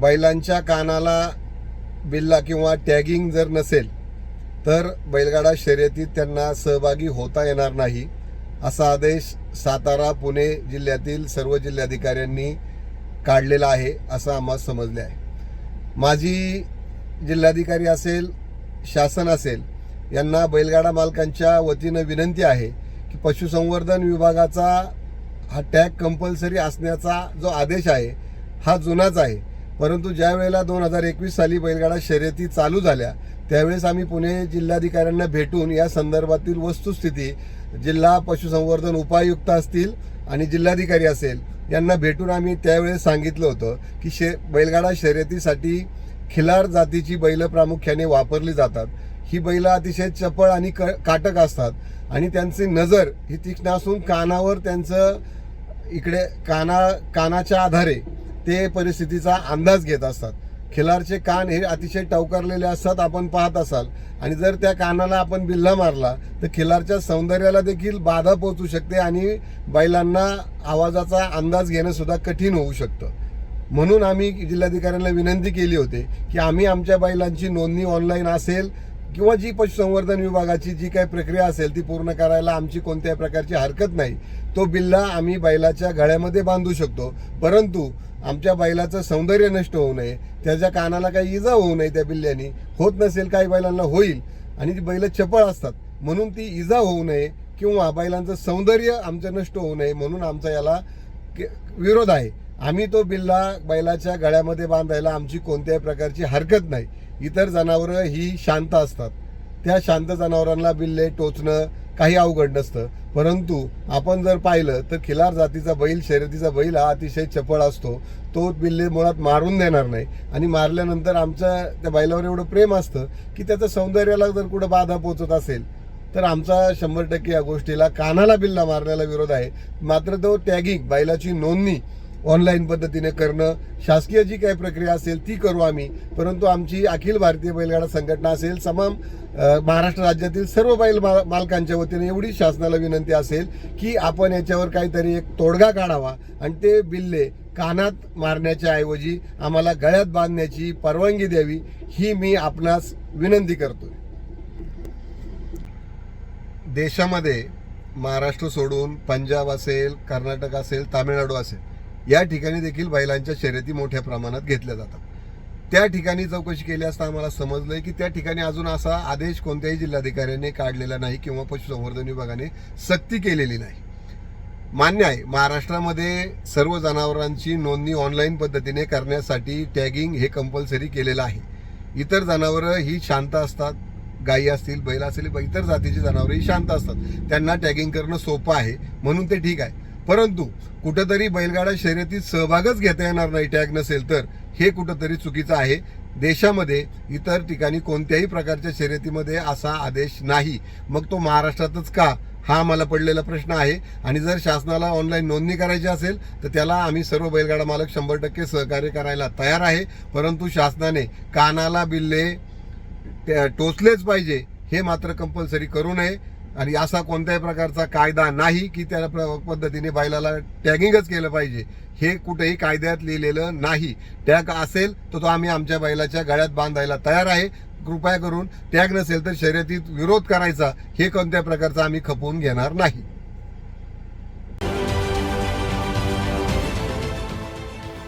बैलांच्या कानाला बिल्ला किंवा टॅगिंग जर नसेल तर बैलगाडा शर्यतीत त्यांना सहभागी होता येणार नाही असा आदेश सातारा पुणे जिल्ह्यातील सर्व जिल्हाधिकाऱ्यांनी काढलेला आहे असं आम्हाला समजले आहे. माझी जिल्हाधिकारी असेल शासन असेल यांना बैलगाडा मालकांच्या वतीनं विनंती आहे की पशुसंवर्धन विभागाचा हा टॅग कंपल्सरी असण्याचा जो आदेश आहे हा जुनाच आहे. परंतु ज्या वेळेला दोन हजार एकवीस साली बैलगाडा शर्यती चालू झाल्या त्यावेळेस आम्ही पुणे जिल्हाधिकाऱ्यांना भेटून या संदर्भातील वस्तुस्थिती जिल्हा पशुसंवर्धन उपायुक्त असतील आणि जिल्हाधिकारी असेल यांना भेटून आम्ही त्यावेळेस सांगितलं होतं की शे बैलगाडा शर्यतीसाठी खिलार जातीची बैलं प्रामुख्याने वापरली जातात. ही बैलं अतिशय चपळ आणि क काटक असतात आणि त्यांची नजर ही तीक्ष्ण असून कानावर त्यांचं इकडे काना कानाच्या आधारे ते परिस्थितीचा अंदाज घेत असतात. खिलारचे कान हे अतिशय टवकारलेले असतात आपण पाहत असाल. आणि जर त्या कानाला आपण बिल्ला मारला तर खिलारच्या सौंदर्याला देखील बाधा पोहोचू शकते आणि बैलांना आवाजाचा अंदाज घेणं सुद्धा कठीण होऊ शकतं. म्हणून आम्ही जिल्हाधिकाऱ्यांना विनंती केली होती की आम्ही आमच्या बैलांची नोंदणी ऑनलाईन असेल किंवा जी पशुसंवर्धन विभागाची जी काही प्रक्रिया असेल ती पूर्ण करायला आमची कोणत्याही प्रकारची हरकत नाही. तो बिल्ला आम्ही बैलाच्या गळ्यामध्ये बांधू शकतो. परंतु आमच्या बैलाचं सौंदर्य नष्ट होऊ नये त्याच्या कानाला काही इजा होऊ नये त्या बिल्ल्याने. होत नसेल काही बैलांना होईल. आणि ती बैलं चपळ असतात. म्हणून ती इजा होऊ नये किंवा बैलांचं सौंदर्य आमचं नष्ट होऊ नये म्हणून आमचा याला के- विरोध आहे. आम्ही तो बिल्ला बैलाच्या गळ्यामध्ये बांधायला आमची कोणत्याही प्रकारची हरकत नाही. इतर जनावरं ही शांत असतात. त्या शांत जनावरांना बिल्ले टोचणं काही अवघड नसतं. परंतु आपण जर पाहिलं तर खिलार जातीचा बैल शर्यतीचा बैल हा अतिशय चपळ असतो. तो बिल्ले मुळात मारून देणार नाही. आणि मारल्यानंतर आमच्या त्या बैलावर एवढं प्रेम असतं की त्याचं सौंदर्याला जर कुठं बाधा पोचत असेल तर आमचा शंभर टक्के या गोष्टीला कानाला बिल्ला मारण्याला विरोध आहे. मात्र तो टॅगिंग बैलाची नोंदणी ऑनलाईन पद्धतीने करणं शासकीय जी काही प्रक्रिया असेल ती करू आम्ही. परंतु आमची अखिल भारतीय बैलगाडा संघटना असेल तमाम महाराष्ट्र राज्यातील सर्व बैल मा- मालकांच्या वतीने एवढी शासनाला विनंती असेल की आपण याच्यावर काहीतरी एक तोडगा काढावा आणि ते बिल्ले कानात मारण्याच्या ऐवजी आम्हाला गळ्यात बांधण्याची परवानगी द्यावी ही मी आपणास विनंती करतोय. देशामध्ये महाराष्ट्र सोडून पंजाब असेल कर्नाटक असेल तामिळनाडू असेल या ठिकाणी देखील बैलांच्या शर्यती मोठ्या प्रमाणात घेतल्या जातात. त्या ठिकाणी चौकशी केली असता आम्हाला समजलंय की त्या ठिकाणी अजून असा आदेश कोणत्याही जिल्हाधिकाऱ्याने काढलेला नाही किंवा पशुसंवर्धन विभागाने सक्ती केलेली नाही. मान्य आहे महाराष्ट्रामध्ये सर्व जनावरांची नोंदणी ऑनलाईन पद्धतीने करण्यासाठी टॅगिंग हे कंपल्सरी केलेलं आहे. इतर जनावरं ही शांत असतात गायी असतील बैल असतील इतर जातीची जनावरं ही शांत असतात. त्यांना टॅगिंग करणं सोपं आहे म्हणून ते ठीक आहे. परंतु कुठंतरी बैलगाडा शर्यतीत सहभागच घेता येणार नाही टॅग नसेल तर हे कुठंतरी चुकीचं आहे. देशामध्ये इतर ठिकाणी कोणत्याही प्रकारच्या शर्यतीमध्ये असा आदेश नाही. मग तो महाराष्ट्रातच का? हा मला पडलेला प्रश्न आहे. आणि जर शासनाला ऑनलाईन नोंदणी करायची असेल तर त्याला आम्ही सर्व बैलगाडा मालक शंभर टक्के सहकार्य करायला तयार आहे. परंतु शासनाने कानाला बिल्ले टोचलेच पाहिजे हे मात्र कंपल्सरी करू नये. आणि असा कोणत्याही प्रकारचा कायदा नाही की त्या प्र- पद्धतीने बैलाला टॅगिंगच केलं पाहिजे. हे कुठेही कायद्यात लिहिलेलं नाही. टॅग असेल तर तो आम्ही आमच्या बैलाच्या गळ्यात बांधायला तयार आहे. कृपया करून टॅग नसेल तर शर्यतीत विरोध करायचा. हे कोणत्या प्रकारचा आम्ही खपवून घेणार नाही.